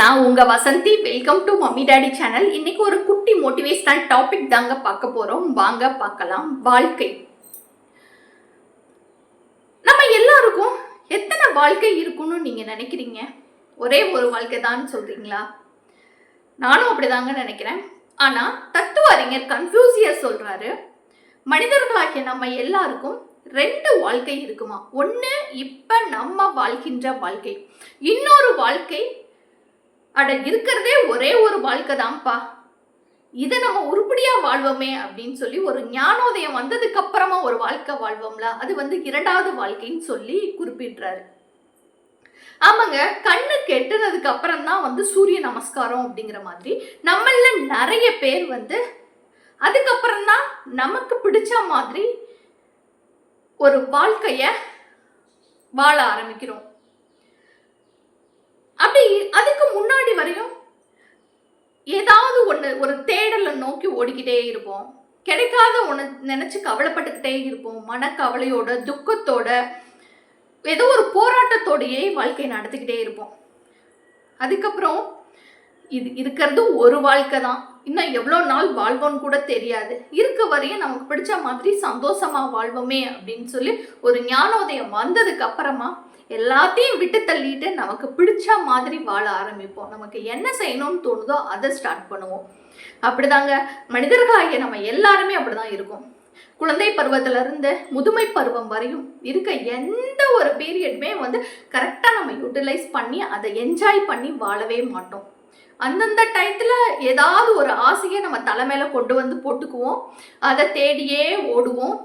நான் உங்க Vasanthi welcome to mummy daddy channel இன்னைக்கு ஒரு குட்டி மோட்டிவேஷனல் டாபிக் தாங்க பார்க்க போறோம். வாங்க பார்க்கலாம். வாழ்க்கை. நம்ம எல்லாருக்கும் எத்தனை வாழ்க்கை இருக்கும்னு நீங்க நினைக்கிறீங்க? ஒரே ஒரு வாழ்க்கை தான் சொல்றீங்களா? நானும் அப்படிதாங்க நினைக்கிறேன். ஆனா தத்துவ அறிஞர் கன்ஃபியூசியர் சொல்றாரு மனிதர்களாகிய நம்ம எல்லாருக்கும் ரெண்டு வாழ்க்கை இருக்குமா? ஒன்று இப்போ நம்ம வாழ்கின்ற வாழ்க்கை. இன்னொரு வாழ்க்கை அட இருக்கிறதே ஒரே ஒரு வாழ்க்கை தான்ப்பா. இதை நம்ம உருப்படியா வாழ்வோமே அப்படின்னு சொல்லி ஒரு ஞானோதயம் வந்ததுக்கு அப்புறமா ஒரு வாழ்க்கை வாழ்வோம்ல அது வந்து இரண்டாவது வாழ்க்கைன்னு சொல்லி குறிப்பிடுறாரு. ஆமாங்க கண்ணு கெட்டுனதுக்கு அப்புறம் தான் வந்து சூரிய நமஸ்காரம் அப்படிங்கிற மாதிரி நம்மள நிறைய பேர் வந்து அதுக்கப்புறம் தான் நமக்கு பிடிச்ச மாதிரி ஒரு வாழ்க்கைய வாழ ஆரம்பிக்கிறோம். அப்படி அது முன்னாடி வரையும் ஏதாவது ஒன்று ஒரு தேடலை நோக்கி ஓடிக்கிட்டே இருப்போம். கிடைக்காத ஒன்று நினச்சி கவலைப்பட்டுக்கிட்டே இருப்போம். மனக்கவலையோட துக்கத்தோட ஏதோ ஒரு போராட்டத்தோடையே வாழ்க்கையை நடத்திக்கிட்டே இருப்போம். அதுக்கப்புறம் இது இருக்கிறது ஒரு வாழ்க்கை தான். இன்னும் எவ்வளோ நாள் வாழ்வோன்னு கூட தெரியாது. இருக்க வரையும் நமக்கு பிடிச்ச மாதிரி சந்தோஷமாக வாழ்வோமே அப்படின்னு சொல்லி ஒரு ஞானோதயம் வந்ததுக்கு அப்புறமா எல்லாத்தையும் விட்டு தள்ளிட்டு நமக்கு பிடிச்ச மாதிரி வாழ ஆரம்பிப்போம். நமக்கு என்ன செய்யணும்னு தோணுதோ அதை ஸ்டார்ட் பண்ணுவோம். அப்படிதாங்க. மனிதர்களாகிய நம்ம எல்லாருமே அப்படிதான் இருக்கும். குழந்தை பருவத்திலிருந்து முதுமை பருவம் வரையும் இருக்க எந்த ஒரு பீரியடுமே வந்து கரெக்டாக நம்ம யூட்டிலைஸ் பண்ணி அதை என்ஜாய் பண்ணி வாழவே மாட்டோம். அந்தந்த டயத்தில் ஏதாவது ஒரு ஆசையை நம்ம தலைமையில் கொண்டு வந்து போட்டுக்குவோம். அதை தேடியே ஓடுவோம்.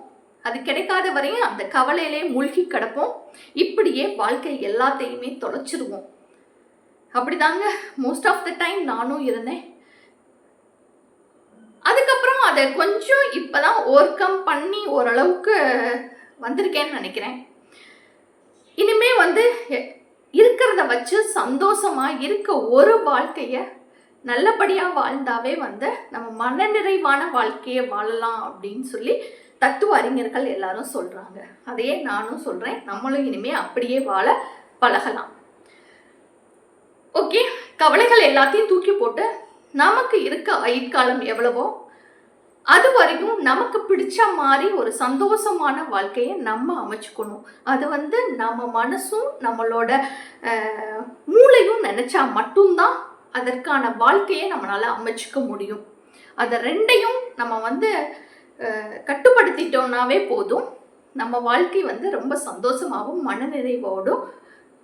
அது கிடைக்காத வரையும் அந்த கவலையிலே மூழ்கி கிடப்போம். இப்படியே வாழ்க்கை எல்லாத்தையுமே தொலைச்சிருவோம். அப்படிதாங்க மோஸ்ட் ஆஃப் த டைம் நானும் இருந்தேன். அதுக்கப்புறம் அதை கொஞ்சம் இப்போதான் ஓவர் கம் பண்ணி ஓரளவுக்கு வந்திருக்கேன்னு நினைக்கிறேன். இனிமே வந்து இருக்கிறத வச்சு சந்தோஷமாக இருக்க ஒரு வாழ்க்கையை நல்லபடியாக வாழ்ந்தாவே வந்து நம்ம மனநிறைவான வாழ்க்கையை வாழலாம் அப்படின்னு சொல்லி தத்துவ அறிஞர்கள் எல்லாரும் சொல்றாங்க. அதையே நானும் சொல்றேன். நம்மளும் இனிமே அப்படியே வாழ பழகலாம். ஓகே கவலைகள் எல்லாத்தையும் தூக்கி போட்டு நமக்கு இருக்க ஆயுட்காலம் எவ்வளவோ அது வரைக்கும் நமக்கு பிடிச்ச மாதிரி ஒரு சந்தோஷமான வாழ்க்கையை நம்ம அமைச்சுக்கணும். அது வந்து நம்ம மனசும் நம்மளோட மூளையும் நினைச்சா மட்டும்தான் அதற்கான வாழ்க்கையை நம்மளால அமைச்சுக்க முடியும். அதை ரெண்டையும் நம்ம வந்து கட்டுப்படுத்திட்டோம்னாவே போதும். நம்ம வாழ்க்கை வந்து ரொம்ப சந்தோஷமாகவும் மனநிறைவோடும்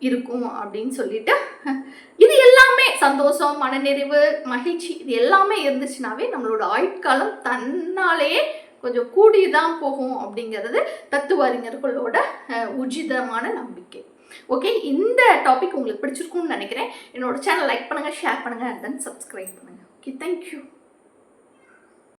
இருக்கும் அப்படின்னு சொல்லிட்டு இது எல்லாமே சந்தோஷம் மனநிறைவு மகிழ்ச்சி இது எல்லாமே இருந்துச்சுனாவே நம்மளோட ஆயுட்காலம் தன்னாலேயே கொஞ்சம் கூடி தான் போகும் அப்படிங்கிறது தத்துவ அறிஞர்களோட உஜிதமான நம்பிக்கை. ஓகே இந்த டாபிக் உங்களுக்கு பிடிச்சிருக்கும்னு நினைக்கிறேன். என்னோட சேனல் லைக் பண்ணுங்கள் ஷேர் பண்ணுங்கள் தென் சப்ஸ்கிரைப் பண்ணுங்கள் ஓகே தேங்க்யூ